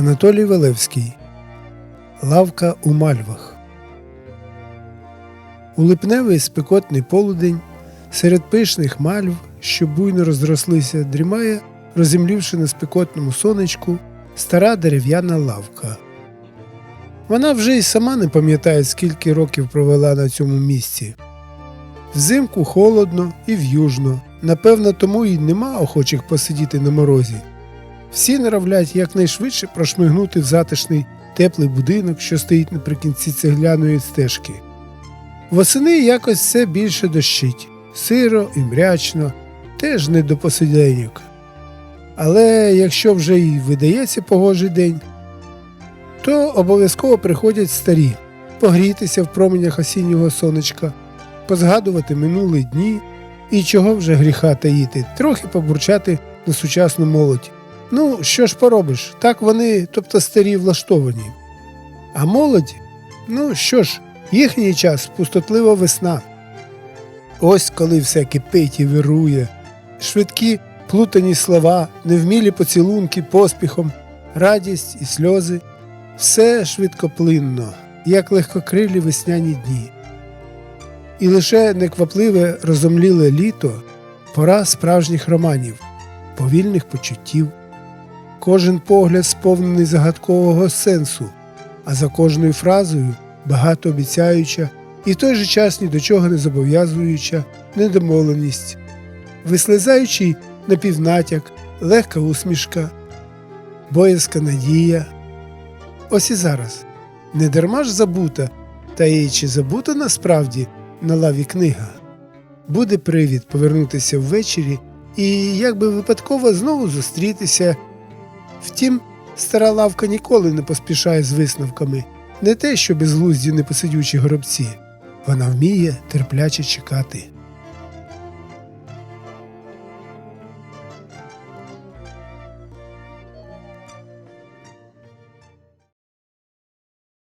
Анатолій Велевський Лавка у мальвах. У липневий спекотний полудень серед пишних мальв, що буйно розрослися, дрімає, розімлівши на спекотному сонечку, стара дерев'яна лавка. Вона вже й сама не пам'ятає, скільки років провела на цьому місці. Взимку холодно і в'южно, напевно, тому й нема охочих посидіти на морозі. Всі наравлять якнайшвидше прошмигнути в затишний теплий будинок, що стоїть наприкінці цегляної стежки. Восени якось все більше дощить, сиро і мрячно, теж не до посиденьок. Але якщо вже й видається погожий день, то обов'язково приходять старі погрітися в променях осіннього сонечка, позгадувати минулі дні і чого вже гріха таїти, трохи побурчати на сучасну молодь. Ну, що ж поробиш, так вони, тобто старі, влаштовані. А молодь, ну що ж, їхній час пустотлива весна. Ось коли все кипить і вирує, швидкі плутані слова, невмілі поцілунки поспіхом, радість і сльози, все швидкоплинно, як легкокрилі весняні дні. І лише неквапливе розомліле літо пора справжніх романів, повільних почуттів. Кожен погляд сповнений загадкового сенсу, а за кожною фразою багатообіцяюча і в той же час ні до чого не зобов'язуюча недомовленість, вислизаючий напівнатяк, легка усмішка, боязка надія. Ось і зараз не дарма ж забута, та й чи забута насправді на лаві книга. Буде привід повернутися ввечері і якби випадково знову зустрітися. Втім, стара лавка ніколи не поспішає з висновками, не те, що безглузді непосидючі горобці. Вона вміє терпляче чекати.